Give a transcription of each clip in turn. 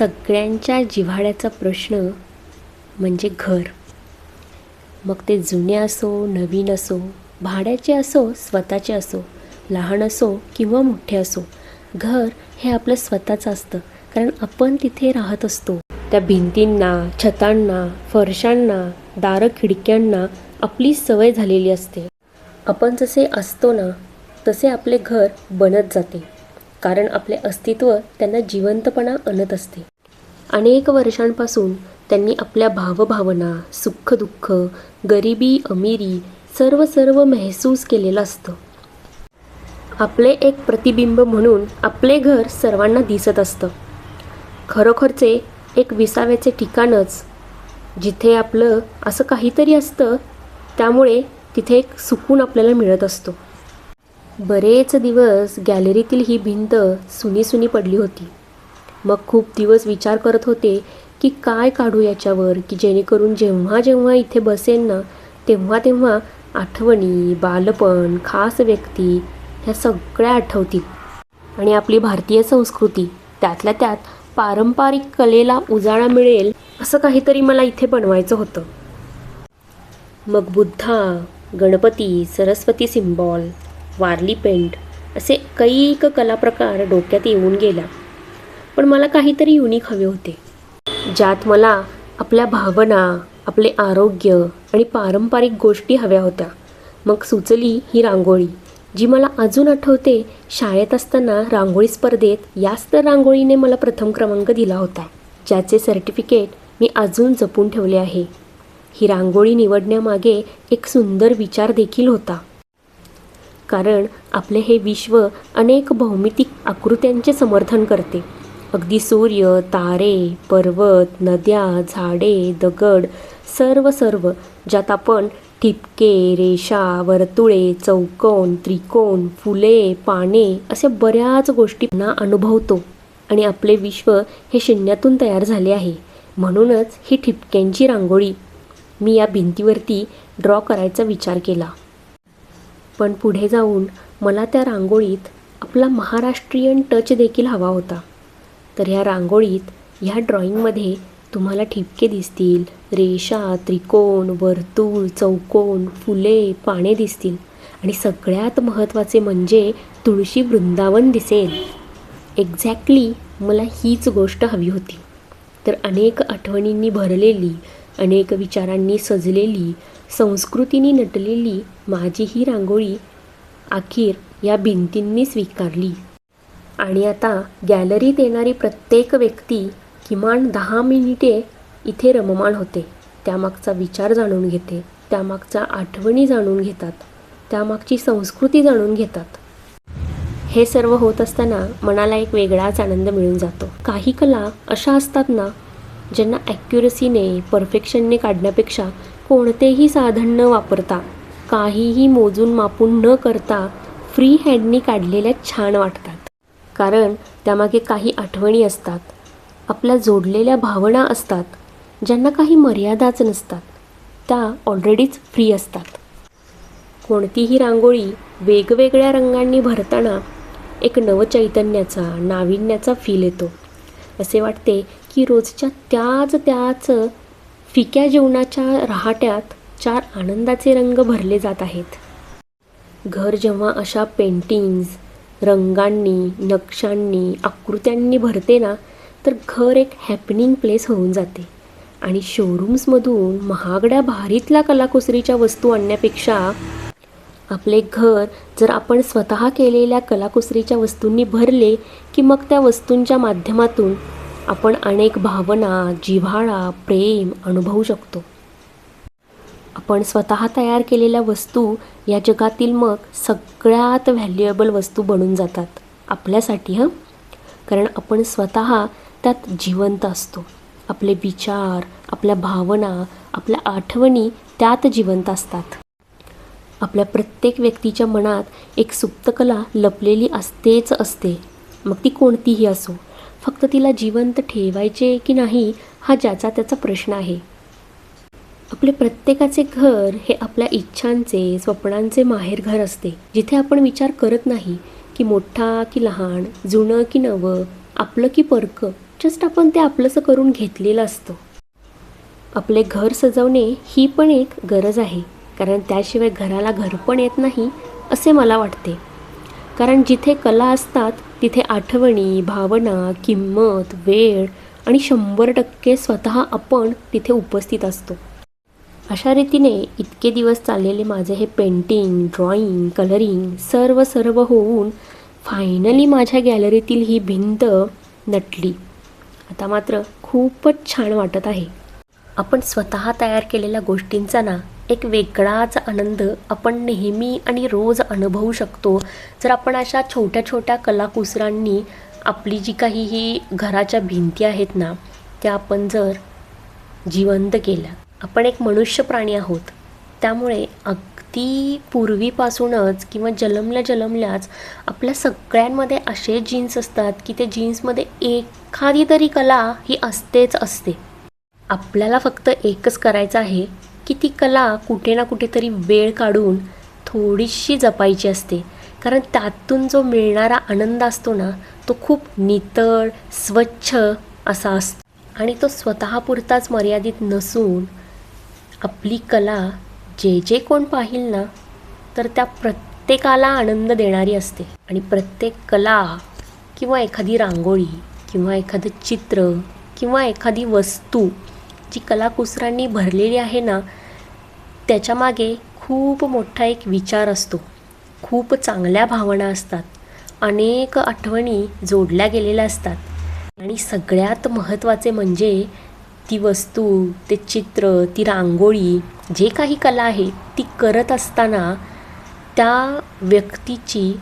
सगळ्यांच्या जिव्हाळ्याचा प्रश्न म्हणजे घर. मग ते जुने असो नवीन असो भाड्याचे असो स्वतःचे असो लहान असो किंवा मोठे असो घर हे आपलं स्वतःचं असतं कारण आपण तिथे राहत असतो. त्या भिंतींना छतांना फरशांना दारं खिडक्यांना आपली सवय झालेली असते. आपण जसे असतो ना तसे आपले घर बनत जाते कारण आपले अस्तित्व त्यांना जिवंतपणा आणत असते. अनेक वर्षांपासून त्यांनी आपल्या भावभावना सुखदुःख गरिबी अमिरी सर्व सर्व महसूस केलेलं असतं. आपले एक प्रतिबिंब म्हणून आपले घर सर्वांना दिसत असतं. खरोखरचे एक विसाव्याचे ठिकाणच जिथे आपलं असं काहीतरी असतं त्यामुळे तिथे एक सुकून आपल्याला मिळत असतो. बरेच दिवस गॅलरीतील ही भिंत सुनी सुनी पडली होती. मग खूप दिवस विचार करत होते की काय काढू याच्यावर की जेणेकरून जेव्हा जेव्हा इथे बसेन ना तेव्हा तेव्हा आठवणी बालपण खास व्यक्ती ह्या सगळ्या आठवतील. आणि आपली भारतीय संस्कृती त्यातल्या त्यात पारंपरिक कलेला उजाळा मिळेल असं काहीतरी मला इथे बनवायचं होतं. मग बुद्धा गणपती सरस्वती सिम्बॉल वारली पेंट असे कैक कलाप्रकार डोक्यात येऊन गेला पण मला काहीतरी युनिक हवे होते. ज्यात मला आपल्या भावना आपले आरोग्य आणि पारंपरिक गोष्टी हव्या होत्या. मग सुचली ही रांगोळी जी मला अजून आठवते शाळेत असताना रांगोळी स्पर्धेत याच तर रांगोळीने मला प्रथम क्रमांक दिला होता ज्याचे सर्टिफिकेट मी अजून जपून ठेवले आहे. ही रांगोळी निवडण्यामागे एक सुंदर विचार देखील होता. कारण आपले हे विश्व अनेक भौमितिक आकृत्यांचे समर्थन करते. अगदी सूर्य तारे पर्वत नद्या झाडे दगड सर्व सर्व ज्यात आपण ठिपके रेषा वर्तुळे चौकोन त्रिकोण फुले पाने अशा बऱ्याच गोष्टींना अनुभवतो आणि आपले विश्व हे शून्यातून तयार झाले आहे. म्हणूनच ही ठिपक्यांची रांगोळी मी या भिंतीवरती ड्रॉ करायचा विचार केला. पण पुढे जाऊन मला त्या रांगोळीत आपला महाराष्ट्रीयन टच देखील हवा होता. तर ह्या रांगोळीत ह्या ड्रॉईंगमध्ये तुम्हाला ठिपके दिसतील रेषा त्रिकोण वर्तुळ चौकोन फुले पाने दिसतील. आणि सगळ्यात महत्त्वाचे म्हणजे तुळशी वृंदावन दिसेल. एक्झॅक्टली मला हीच गोष्ट हवी होती. तर अनेक आठवणींनी भरलेली अनेक विचारांनी सजलेली संस्कृतीनी नटलेली माझी ही रांगोळी अखेर या भिंतींनी स्वीकारली. आणि आता गॅलरीत येणारी प्रत्येक व्यक्ती किमान दहा मिनिटे इथे रममाण होते. त्यामागचा विचार जाणून घेते. त्यामागच्या आठवणी जाणून घेतात. त्यामागची संस्कृती जाणून घेतात. हे सर्व होत असताना मनाला एक वेगळाच आनंद मिळून जातो. काही कला अशा असतात ना ज्यांना ॲक्युरसीने परफेक्शनने काढण्यापेक्षा कोणतेही साधन न वापरता काहीही मोजून मापून न करता फ्री हँडनी काढलेल्या छान वाटतात. कारण त्यामागे काही आठवणी असतात. आपल्या जोडलेल्या भावना असतात ज्यांना काही मर्यादाच नसतात. त्या ऑलरेडीच फ्री असतात. कोणतीही रांगोळी वेगवेगळ्या रंगांनी भरताना एक नवचैतन्याचा नाविन्याचा फील येतो. असे वाटते की रोजच्या त्याच त्याच फिक्या जेवणाच्या रहाट्यात चार आनंदाचे रंग भरले जात आहेत. घर जेव्हा अशा पेंटिंग्ज रंगांनी नक्षांनी आकृत्यांनी भरते ना तर घर एक हॅपनिंग प्लेस होऊन जाते. आणि शोरूम्समधून महागड्या भारीतल्या कलाकुसरीच्या वस्तू आणण्यापेक्षा आपले घर जर आपण स्वतः केलेल्या कलाकुसरीच्या वस्तूंनी भरले की मग त्या वस्तूंच्या माध्यमातून आपण अनेक भावना जिव्हाळा प्रेम अनुभवू शकतो. आपण स्वतः तयार केलेल्या वस्तू या जगातील मग सगळ्यात व्हॅल्युएबल वस्तू बनून जातात. आपल्यासाठी हं? कारण आपण स्वतः त्यात जिवंत असतो. आपले विचार आपल्या भावना आपल्या आठवणी त्यात जिवंत असतात. आपल्या प्रत्येक व्यक्तीच्या मनात एक सुप्तकला लपलेली असतेच असते. मग ती कोणतीही असो फक्त तिला जिवंत ठेवायचे की नाही हा ज्याचा त्याचा प्रश्न आहे. आपले प्रत्येकाचे घर हे आपल्या इच्छांचे स्वप्नांचे माहेरघर असते. जिथे आपण विचार करत नाही की मोठा की लहान जुनं की नवं आपलं की परकं जस्ट आपण ते आपलंसं करून घेतलेलं असतं. आपले घर सजवणे ही पण एक गरज आहे. कारण त्याशिवाय घराला घर पण येत नाही असे मला वाटते. कारण जिथे कला असतात तिथे आठवणी भावना किंमत वेळ आणि शंभर टक्के स्वतः आपण तिथे उपस्थित असतो. अशा रीतीने इतके दिवस चाललेले माझे हे पेंटिंग ड्रॉइंग कलरिंग सर्व सर्व होऊन फायनली माझ्या गॅलरीतील ही भिंत नटली. आता मात्र खूपच छान वाटत आहे. आपण स्वतः तयार केलेल्या गोष्टींचा ना एक वेगळाच आनंद आपण नेहमी आणि रोज अनुभवू शकतो. जर आपण अशा छोट्या छोट्या कलाकुसरांनी आपली जी काही ही घराच्या भिंती आहेत ना त्या आपण जर जिवंत केल्या. आपण एक मनुष्य प्राणी आहोत. त्यामुळे अगदी पूर्वीपासूनच किंवा जलमल्या जलमल्याच आपल्या सगळ्यांमध्ये असे जीन्स असतात की त्या जीन्समध्ये एखादी तरी कला ही असतेच असते. आपल्याला फक्त एकच करायचं आहे की ती कला कुठे ना कुठेतरी वेळ काढून थोडीशी जपायची असते. कारण त्यातून जो मिळणारा आनंद असतो ना तो खूप नितळ स्वच्छ असा असतो. आणि तो स्वतःपुरताच मर्यादित नसून आपली कला जे जे कोण पाहिल ना तर त्या प्रत्येकाला आनंद देणारी असते. आणि प्रत्येक कला किंवा एखादी रांगोळी किंवा एखादं चित्र किंवा एखादी वस्तू जी कलाकुसरांनी भरलेली आहे ना त्याच्यामागे खूप मोठा एक विचार असतो. खूप चांगल्या भावना असतात. अनेक आठवणी जोडल्या गेलेल्या असतात. आणि सगळ्यात महत्त्वाचे म्हणजे ती वस्तू ते चित्र ती रांगोळी जे काही कला आहे ती करत असताना त्या व्यक्तीची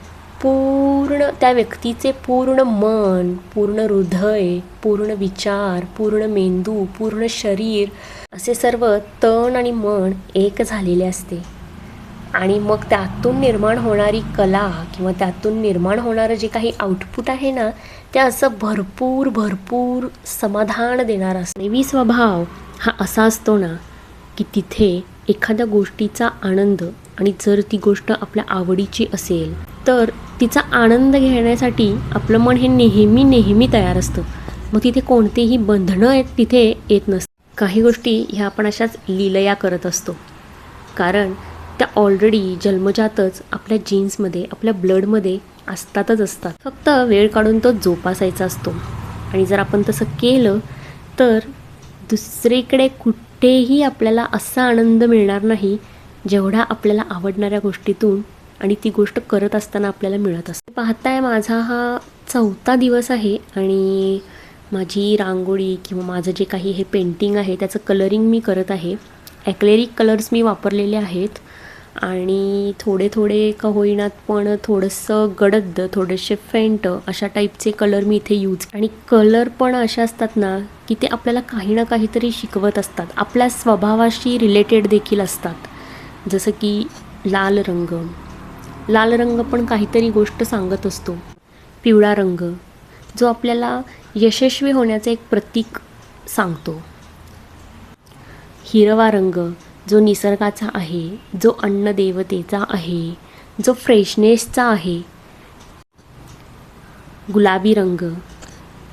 पूर्ण त्या व्यक्तीचे पूर्ण मन पूर्ण हृदय पूर्ण विचार पूर्ण मेंदू पूर्ण शरीर असे सर्व तण आणि मन एक झालेले असते. आणि मग त्यातून निर्माण होणारी कला किंवा त्यातून निर्माण होणारं जे काही आउटपुट आहे ना ते असं भरपूर भरपूर समाधान देणार असतं नेहमी स्वभाव हा असा असतो ना की तिथे एखाद्या गोष्टीचा आनंद आणि जर ती गोष्ट आपल्या आवडीची असेल तर तिचा आनंद घेण्यासाठी आपलं मन हे नेहमी नेहमी तयार असतं. मग तिथे कोणतेही बंधनं आहेत तिथे येत नसतं काही गोष्टी ह्या आपण अशाच लिलया करत असतो. कारण त्या ऑलरेडी जन्मजातच आपल्या जीन्समध्ये आपल्या ब्लडमध्ये असतातच असतात. फक्त वेळ काढून तो जोपासायचा असतो. आणि जर आपण तसं केलं तर दुसरीकडे कुठेही आपल्याला असा आनंद मिळणार नाही जेवढा आपल्याला आवडणाऱ्या गोष्टीतून आणि ती गोष्ट करत असताना आपल्याला मिळत असते. पाहताय माझा हा चौथा दिवस आहे आणि माझी रांगोळी किंवा माझं जे काही हे पेंटिंग आहे त्याचं कलरिंग मी करत आहे. ॲक्लेरिक कलर्स मी वापरलेले आहेत. आणि थोडे थोडे का होईनात पण थोडंसं गडद थोडेसे फेंट अशा टाईपचे कलर मी इथे यूज आणि कलर पण असे असतात ना की ते आपल्याला काही ना काहीतरी शिकवत असतात. आपल्या स्वभावाशी रिलेटेड देखील असतात. जसं की लाल रंग. लाल रंग पण काहीतरी गोष्ट सांगत असतो. पिवळा रंग. जो आपल्याला यशस्वी होण्याचं एक प्रतीक सांगतो. हिरवा रंग. जो निसर्गाचा आहे जो अन्नदेवतेचा आहे जो फ्रेशनेसचा आहे. गुलाबी रंग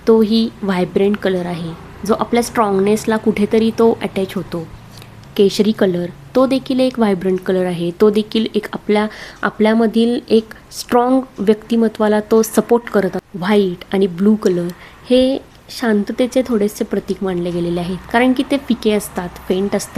तोही व्हायब्रंट कलर आहे. जो आपल्या स्ट्रॉंगनेसला कुठेतरी तो अटॅच होतो. केशरी कलर तो देखील एक व्हायब्रंट कलर आहे. तो देखील एक आपल्या आपल्यामधील एक स्ट्रॉंग व्यक्तिमत्वाला तो सपोर्ट करत व्हाईट आणि ब्लू कलर हे शांततेचे थोडेसे प्रतीक मानले गेलेले आहेत. कारण की ते फिके असतात फेंट असतात.